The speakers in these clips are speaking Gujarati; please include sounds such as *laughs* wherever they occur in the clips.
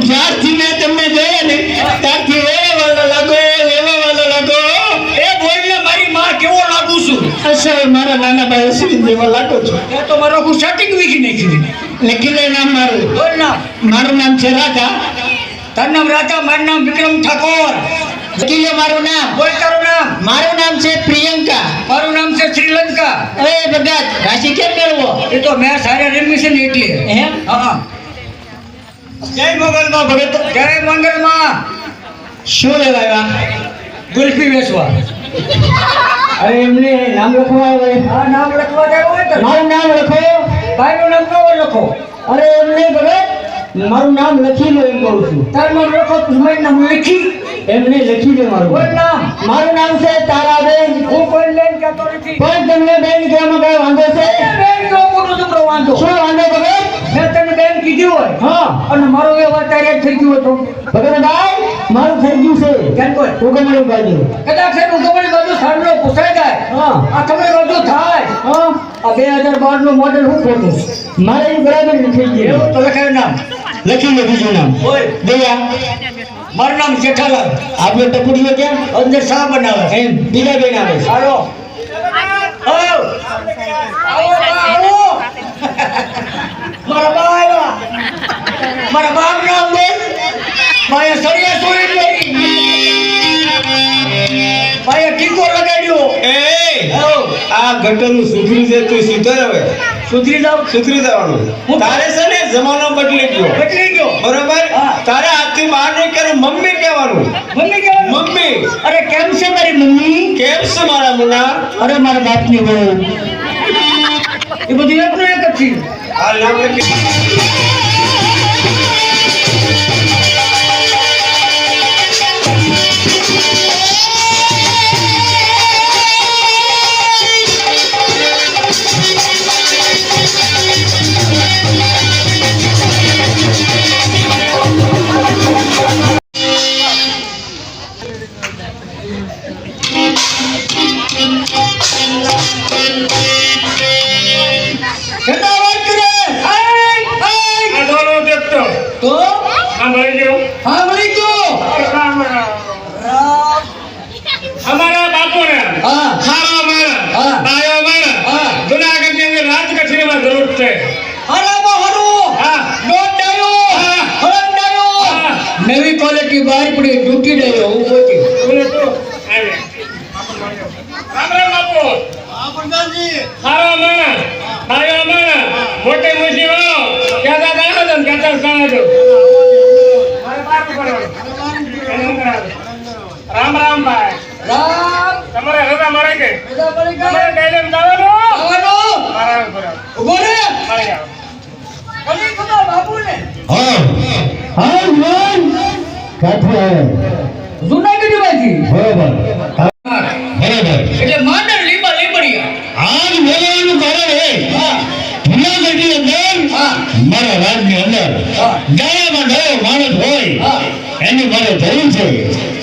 જ્યારથી મેં તમને જોયા ને ત્યારથી એવા વાલા લાગો એવા વાલા લાગો એ બોલને મારી માં કેવો લાગુ છું? અસર મારા નાના ભાઈ અશ્વિન જેવા લાગો છો. એ તો મારો હું સેટિંગ વીખી લખી લે નામ મારું. બોલ ના. મારું નામ છે રાધા. તારું નામ રાધા મારું નામ વિક્રમ ઠાકોર. લખી લે મારું નામ. બોલ તારું નામ. મારું નામ છે પ્રિયંકા. મારું નામ છે શ્રીલંકા. અરે ભગત રાશિ કેમ મેળવો? એ તો મેં સારા રમી છે ને એટલે. એમ? હા. જય મોગલમાં ભગત જય મંગળમાં. શું લેવા આવ્યા? ગુલ્ફી વેચવા. અરે એમને નામ લખવા આવે આ નામ લખવા જાય હોય તો. મારું નામ લખો. ભાઈનું નામ નવો લખો. અરે એમને ભગત મારું નામ લખી લો એમ કહું છું. તારું નામ લખો તું નામ લખી. એમને લખી દે મારું બોલ નામ. મારું નામ છે તારાબેન હું કોઈ લઈને કહેતો નથી. પણ તમને બેન કહેવામાં કઈ વાંધો છે? બેન નો મોટો છોકરો વાંધો. શું વાંધો ભગત? તને બેન કીધી હોય. હા. અને મારો વ્યવહાર ત્યારે થઈ ગયો હતો. ભગત ભાઈ મારું થઈ ગયું છે. કેમ કોઈ? ઉગમણી બાજુ. કદાચ છે ઉગમણી બાજુ સાંજનો પૂછાઈ જાય. હા. આ તમે બાજુ થાય. હા. આ બે હજાર બારનું મોડેલ હું ખોટું? મારે એ બરાબર લખી એવું? તો લખાયું નામ. લખી લે બીજું નામ. દયા. મારું નામ જેઠાલાલ આપણે ટપુડીઓ ક્યાં અંદર શા બનાવે એમ બીજા બેન આવે છે. આ ગટરનું સુધરી છે તું સુધર હવે. સુધરી જાવ. સુધરી જવાનું. તારે છે ને જમાનો બદલી ગયો. બદલી ગયો. બરોબર? તારે આજથી બહાર નહીં કરે મમ્મી કહેવાનું. મમ્મી કહેવાનું? મમ્મી. અરે કેમ છે મારી મમ્મી? કેમ છે મારા મુના? અરે મારા બાપની વહુ. એ બધી એકનું એક જ છે. આ નામ વાત કરે. આય, આય. તો? હા મળી ગયો. અમારા બાપુને. હા. ખાવા હા. હા. અંદર જરૂર છે. નવી ક્વોલિટી બહાર પડી. હું બોલે રામ રામ બાપુ. ખાવા મારા. બાયો મારા. મોટે મોટી વાળો ક્યાં ગાયો તો ક્યાં ગાયો તો રામ રામ ભાઈ. રામ. તમારે રજા મળે કે? બધા મળી ગયા? તમારે ડેલીમ જવાનું આવવાનું? મારા બરાબર રે. મળી જાઓ કદી ખબર બાપુને? હા. હા બોલ કાઠે જૂનાગઢ બાજી. બરોબર મારા રાજની અંદર ગાયામાં ગયો માણસ હોય એને મારે જરૂર છે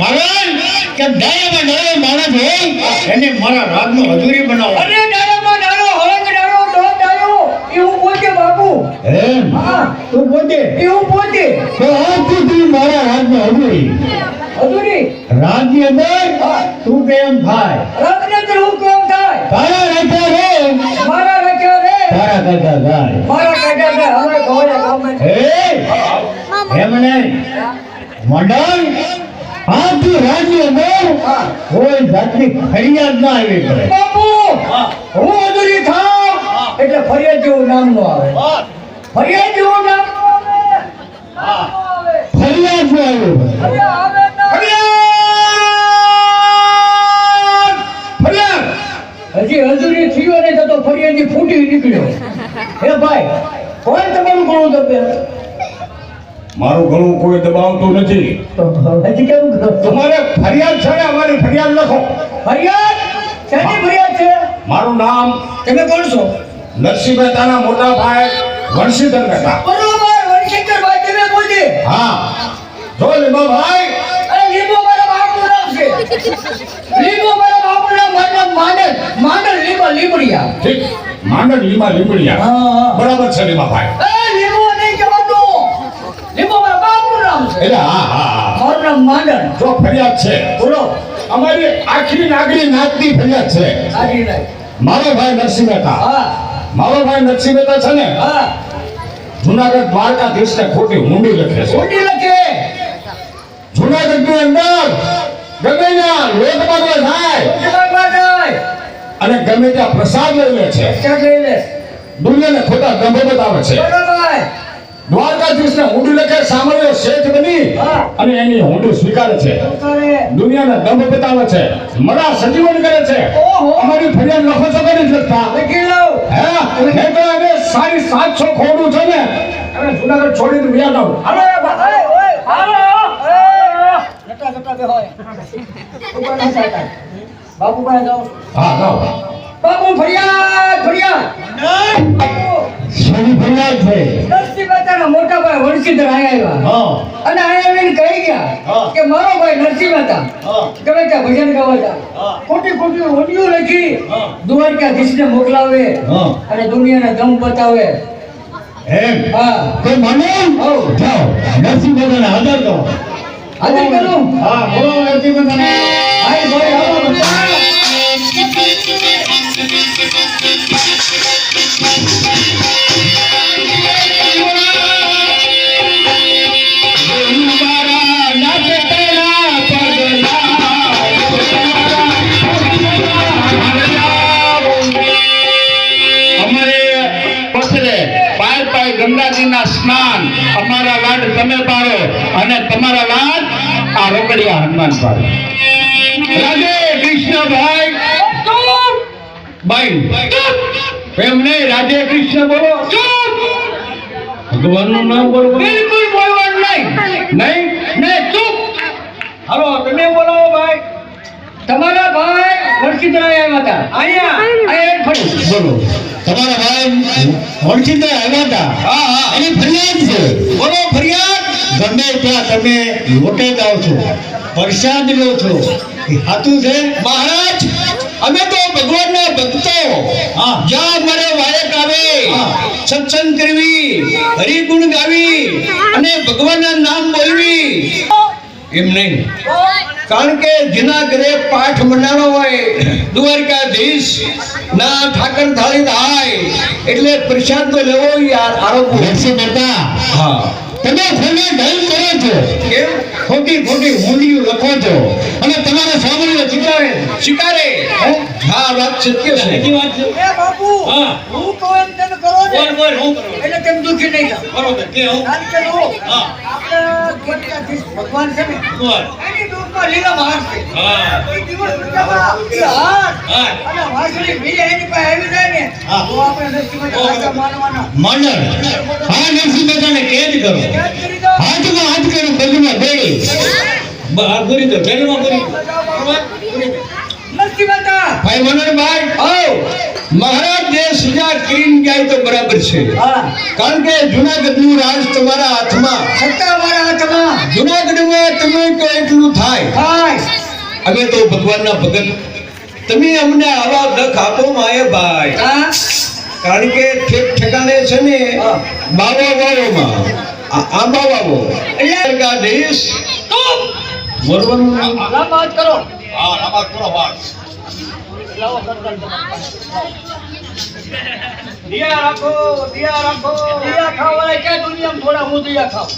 કારણ કે ગાયામાં ગયો માણસ હોય એને મારા રાજનો હજુરી બનાવો અરે પોતે બાપુ. હે હા. તું પોતે એવું પોતે. તો આજથી તું મારા રાજનો હજુરી હજુરી. રાજની અંદર તું કેમ થાય રાતની અંદર હું કેમ થાય? રાખ્યા રાખ્યા તારા ગાય મારા કાકા રે. હવે ગામમાં ગામે. એ એમને મંડળ? આ રાજ્ય નો કોઈ જાતની ફરિયાદ ના આવી પડે. બાપુ હું. હજુરી થાવ. એટલે ફરિયાદ જેવું નામ નો આવે. ફરિયાદ જેવું નામ નો આવે. નામ નો આવે. ફરિયાદ ના આવી પડે. ફરિયાદ! આવે ના. ફરિયાદ! હજી હજુરી થયો ને તો ફરિયાદી ફૂટી નીકળ્યો. હે ભાઈ કોણ તમારું ઘણું દબે. મારું ઘણું કોઈ દબાવતું નથી. હજી કેમ? તમારે ફરિયાદ છે અમારી ફરિયાદ લખો. ફરિયાદ? શેની ફરિયાદ છે? મારું નામ તમે કોણ છો નરસિંહ મહેતાના મોટા ભાઈ વંશીધર મહેતા. બરોબર વનશંકરભાઈ તમે બોલી હા. જો લીંબાભાઈ અરે લીંબો મારા બાપનું નામ છે. *laughs* લીંબો મારા બાપનું નામ મારું નામ માંડલ માંડલ લીંબા લીંબડિયા ઠીક. માંડવીમાં લીમડિયા. બરાબર છે લીમા ભાઈ. લીમો નહીં કહેવાનું. લીમો મારા બાપનું નામ છે. એટલે હા હા મારું નામ છે. બોલો. અમારી આખી નાગરી નાચની ફરિયાદ છે. મારો ભાઈ નરસિંહ મહેતા મારો ભાઈ નરસિંહ મહેતા છે ને? જુનાગઢ દ્વારકાધીશ ને ખોટી ઊંડી લખે છે. લખે. જુનાગઢની અંદર ગમે ના લોક બગડે અને ગમે ત્યાં પ્રસાદ લઈ લે છે. લઈ લે. દુનિયાને ખોટા ગંભો બતાવે છે. દ્વારકાધીશને ઊંડી લખે સામાન્ય શેઠ બની. અને એની ઊંડી સ્વીકારે છે. દુનિયાને દંભ બતાવે છે. મરા સજીવન કરે છે. અમારી ફરિયાદ લખો છો કે નથી લખતા હે? તો એને સારી સાતસો ખોડું છે ને. અને જુનાગઢ છોડીને વ્યાજ જાવ હાલો એ ભાઈ ઓય હાલો એ જટા જટા હોય? ઉપર ના ચાલતા બાપુ પાસે જાઓ. હા જાઓ. બાપુ ફરિયાદ ફરિયાદ. શેની ફરિયાદ છે? નરસિંહ મહેતાના મોટા ભાઈ વણસીધર આયા આવ્યા. અને આયા આવીને કહી ગયા કે મારો ભાઈ નરસિંહ મહેતા ગમે ત્યાં ભજન ગાવા જાય. હા. ખોટી ખોટી ઓડિયો લખી. દ્વારકાધીશને મોકલાવે અને દુનિયાને દમ બતાવે. એમ? હા. તો મને. જાઓ. નરસિંહ મહેતાને હાજર કરો હાજર કરું હા બોલો નરસિંહ મહેતાને ભાઈ ભાઈ આવો બધા. અમારે પાડો રાધે કૃષ્ણભાઈ. ભાઈ એમ નહીં રાધે કૃષ્ણ બોલો. ભગવાનનું નામ બોલો. બિલકુલ બોલવાનું નહીં. નહીં? નહીં ચૂપ. હાલો તમે બોલાવો ભાઈ. તમારા ભાઈ વણસીધર આવ્યા હતા. અહીંયા અહીંયા ફરી. બોલો. તમારા ભાઈ ઓળખીતા આવ્યા હતા? હા હા. એની ફરિયાદ છે. બોલો ફરિયાદ. ગમે ત્યાં તમે લોટે જાઓ છો. પ્રસાદ લો છો સાચું છે મહારાજ અમે તો ભગવાનના ભક્તો. જ્યાં અમારે વાયક આવે સત્સંગ કરવી હરિગુણ ગાવી અને ભગવાનના નામ બોલવી. એમ નહીં. કારણ કે જેના ઘરે પાઠ મનાવો હોય દ્વારકાધીશ ના ઠાકર થાળી થાય એટલે પ્રસાદ તો લેવો યાર આરોગ્ય મહેતા હા. તમે ખોટે ઢલ કરો છો કેમ ખોટી ખોટી ઊંડિયું લખો છો અને તમારા સામાન્ય ચિકારે સ્વીકારે હા વાત સત્ય છે. વાત છે. એ બાપુ હા. હું કહું એમ તમે કરો ને બોલ હું કરો. એટલે કેમ દુખી નહીં થાવ. બરોબર કે હું? કારણ કે હું હા. આપણે દ્વારકાધીશ ભગવાન છે ને બોલ. એની દૂધમાં લીલા બહાર છે. હા. કોઈ દિવસ હાથ હા. અને વાંસળી બીજે એની પાસે આવી જાય ને હા. તો આપણે સાચા માનવાના. મંડળ. હા કરો. હાથમાં હાથ કરો પગમાં બેડી બહાર પૂરી દો બેડમાં પૂરી ભાઈ મનોહરભાઈ આવો. મહારાજ જે સુજા કરીને જાય તો બરાબર છે. કારણ કે જુનાગઢનું રાજ તમારા હાથમાં. સત્તા મારા હાથમાં. જુનાગઢમાં તમે કહો એટલું થાય. અમે તો ભગવાનના ભગત. તમે અમને આવા દખ આપો માય ભાઈ. કારણ કે ઠેક ઠેકાણે છે ને. બાવા વાવોમાં આંબા એટલે આ દેશ બોલવાનું. વાત કરો. હા વાત કરો વાત દિયા રાખો દિયા રાખો. દિયા ખાવાના ક્યાં દુનિયામાં થોડા હું દિયા ખાવ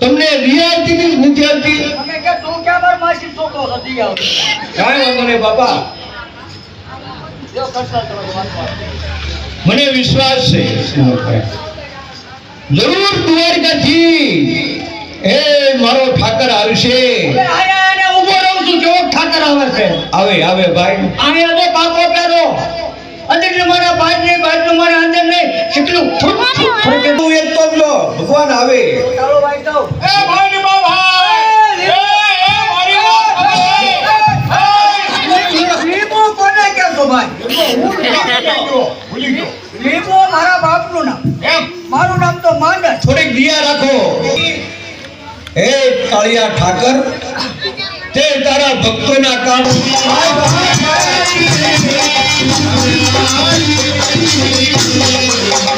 તમને રિયા હતી કે નથી આવતી તમે કે તું ક્યાં બાર માસી છોકરો નથી દિયા કાંઈ વાંધો નહીં બાપા. મને વિશ્વાસ છે જરૂર દ્વારકાથી. એ મારો ઠાકર આવશે. હવે આયા આને ઊભો રહું છું. કેવો ઠાકર આવે છે? આવે આવે ભાઈ. બાપો પેરો અંદર મારા બહાર ને બહાર ને મારા અંદર ને કેટલું ફૂટ તું એક તો લો ભગવાન આવે. ચાલો ભાઈ તો એ ભાઈ ને ભાઈ એ એ મારી લીંબુ કોને કહેશો ભાઈ? લીંબુ મારા બાપનું નામ. એમ? મારું નામ તો માંડર થોડીક દિયા રાખો. હે કાળિયા ઠાકર, તે તારા ભક્તોના કામ Thank